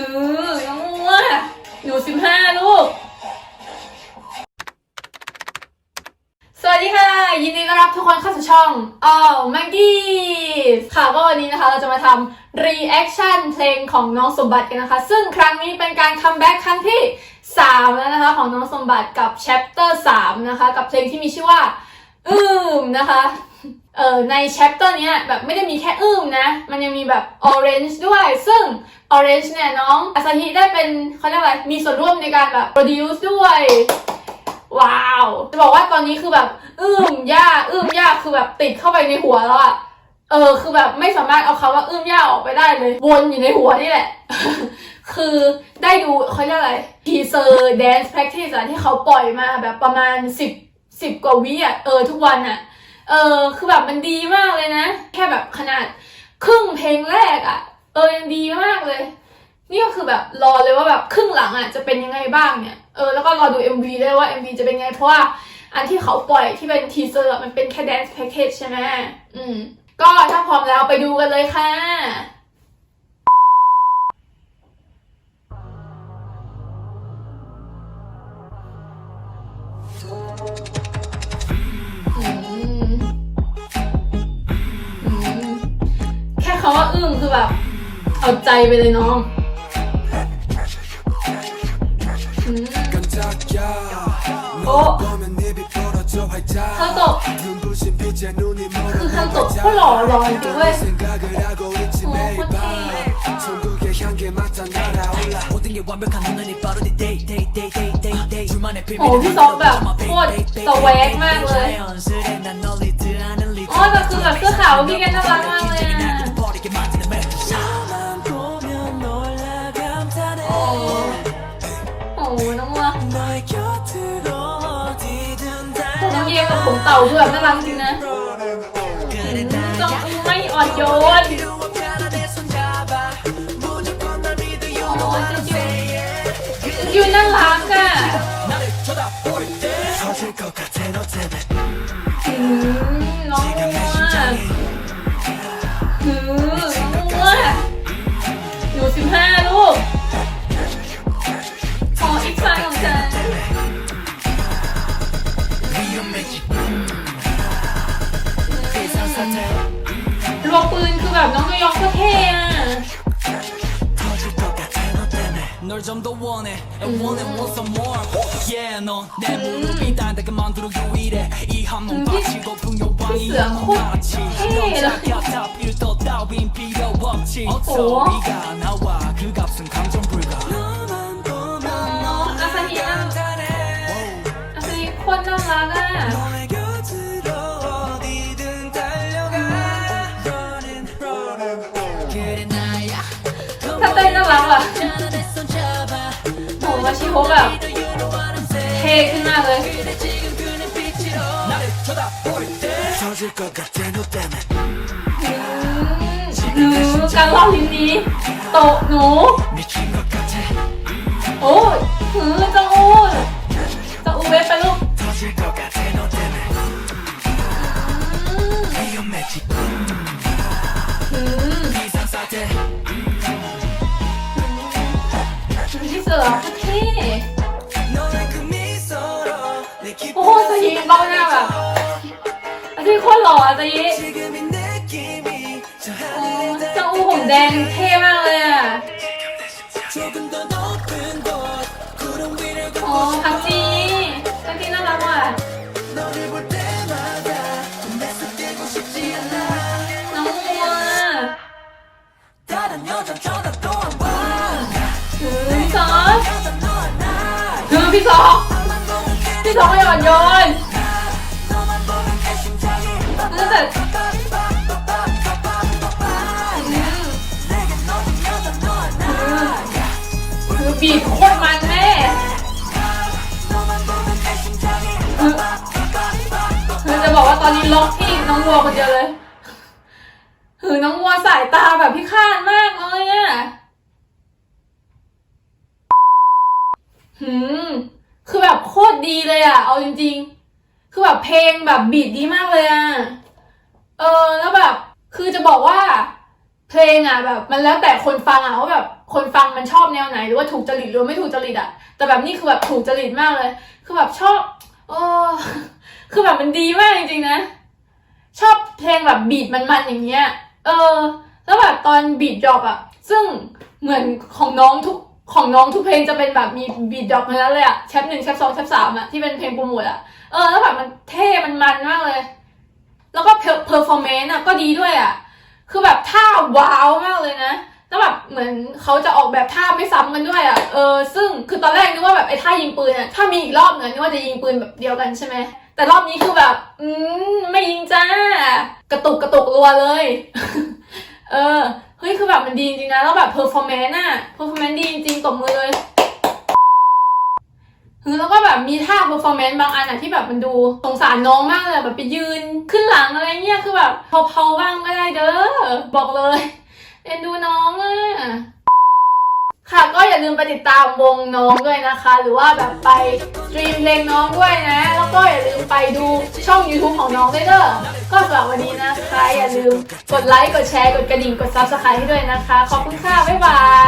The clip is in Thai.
ือน้องมัวหนูสิบห้าลูก สวัสดีค่ะ ยินดีต้อนรับทุกคนเข้าสู่ช่องอ๋อมังกี้ค่ะก็วันนี้นะคะเราจะมาทำ reaction เพลงของน้องสมบัติกันนะคะ ซึ่งครั้งนี้เป็นการคัมแบ็กครั้งที่ 3 แล้วนะคะของน้องสมบัติกับ chapter 3 นะคะ กับเพลงที่มีชื่อว่า อืมนะคะ เอ่อใน chapter เนี้ยแบบไม่ได้มีแค่อืมนะ มันยังมีแบบ orange ด้วย ซึ่ง orange เนี่ยน้องอาซาฮิได้เป็นเขาเรียกอะไร มีส่วนร่วมในการแบบ produce ด้วย ว้าว จะบอกว่าตอนนี้คือแบบอืมย่าอืมย่าคือแบบติดเข้าไปในหัวแล้วอะเออคือแบบไม่สามารถเอาคำว่าอืมย่าออกไปได้เลย วนอยู่ในหัวนี่แหละ คือได้ดูเขาเรียกอะไร teaser dance practice อะที่เขาปล่อยมาแบบประมาณสิบสิบกว่าวิอะเออทุกวันอะ เออ คือแบบมันดีมากเลยนะ แค่แบบขนาดครึ่งเพลงแรกอะเออยังดีมากเลย นี่ก็คือแบบรอเลยว่าแบบครึ่งหลังอะจะเป็นยังไงบ้างเนี่ย เออแล้วก็รอดู MV ด้วยว่า MV จะเป็นไง เพราะว่าอันที่เขาปล่อยที่เป็นทีเซอร์มันเป็นแค่ dance package ใช่ไหมอืม ก็ถ้าพร้อมแล้วไปดูกันเลยค่ะาว่าอึ้งคือแบบ เอาใจไปเลยน้องโอ้ข้าวตกคือข้าวตกก็หล่อหล่อจด้วยโอ้โคตรเท่โอ้พี่ซอกแบบโคตรสแวกมากเลยโอ้แบบคือแบบเสื้อขาวพี่แกน่ารักมากเลยอะ 만드는 멜로디 나만 보면 놀라 감탄해 โอ้โอ้น้องมัว 너의 곁으로 어디든 น้องเย่กับผมเต่าคือแบบน่ารักจริงนะ 그래 จองอึ้งไม่อ่อนโยน 필 รัวปืนคือแบบน้องนยองก็เท่อะ 터질 것 같아 너 때문에 널 좀 더 원해 and want and want some more yeah 넌내 무릎이 단단하게 만들어 유일해 이 한몸 바치고 풍요방이 한몸 같이 너자 곁에 필터 따윈 필요 없지 소리가 나와 그 값은 감정 불가 น่ารัถ้าเต้นน่ารักอะโหมาชิโฮแบบเท่ขึ้นมากเลย หนูการลอกลิ้นนี้โตะหนูโอ้ยหือจะอูจะอูเวไปเล โอ้โหสยีบ้าหน้าแบบอันนี้โคตรหล่อสยีเจ้าอูผมแดงเท่มากเลยอะอ๋อพักจีพักจีน่ารักว่ะน้องมัวถึงซอสถึงพี่ซอส พี่ท้องไม่อ่อนโยนรู้สึคือบีบโคตรมันแม่คือจะบอกว่าตอนนี้ล็อกที่น้องวัวคนเดียวเลยคือน้องวัวสายตาแบบพิฆาตมากเลยอะหืม คือแบบโคตรดีเลยอะเอาจริง ๆ คือแบบเพลงแบบบีทดีมากเลยอะเออแล้วแบบคือจะบอกว่า เพลงอะแบบ มันแล้วแต่คนฟังอะว่าแบบคนฟังมันชอบแนวไหน หรือว่าถูกจริตหรือไม่ถูกจริตอะแต่แบบนี้คือแบบถูกจริตมากเลย คือแบบชอบโอ้คือแบบมันดีมากจริงๆนะ ชอบเพลงแบบบีทมันๆอย่างเงี้ย เออ แล้วแบบตอนบีทดรอปอะซึ่งเหมือนของน้องทุก ของน้องทุกเพลงจะเป็นแบบมีบีทดอปทั้งนั้นเลยอะแชปหนึ่งแชปสองแชปสามอะที่เป็นเพลงโปรโมทอะเออแล้วแบบมันเท่มันมันมากเลย แล้วก็เพอร์ฟอร์แมนซ์อะก็ดีด้วยอะคือแบบท่าว้าวมากเลยนะแล้วแบบเหมือนเขาจะออกแบบท่าไม่ซ้ำกันด้วยอะเออ ซึ่งคือตอนแรกนึกว่าแบบไอ้ท่ายิงปืนอะถ้ามีอีกรอบหนึงนึกว่าจะยิงปืนแบบเดียวกันใช่ไหม แต่รอบนี้คือแบบ อืม ไม่ยิงจ้า กระตุกกระตุกรัวเลย เออ เฮ้ยคือแบบมันดีจริงๆนะแล้วแบบเพอร์ฟอร์แมนซ์อะเพอร์ฟอร์แมนซ์ดีจริงๆตบมือเลยคือแล้วก็แบบมีท่าเพอร์ฟอร์แมนซ์บางอันอะที่แบบมันดูสงสารน้องมากเลยแบบไปยืนขึ้นหลังอะไรเงี้ยคือแบบเผาๆบ้างก็ได้เด้อบอกเลย เอ็นดูน้องอะ ค่ะก็อย่าลืมไปติดตามวงน้องด้วยนะคะ หรือว่าแบบไปสตรีมเพลงน้องด้วยนะ แล้วก็อย่าลืมไปดูช่อง YouTube ของน้องด้วยเด้อก็สำหรับวันนี้นะคะ อย่าลืมกดไลค์กดแชร์กดกระดิ่งกด subscribe ให้ด้วยนะคะ ขอบคุณค่ะ บ๊ายบาย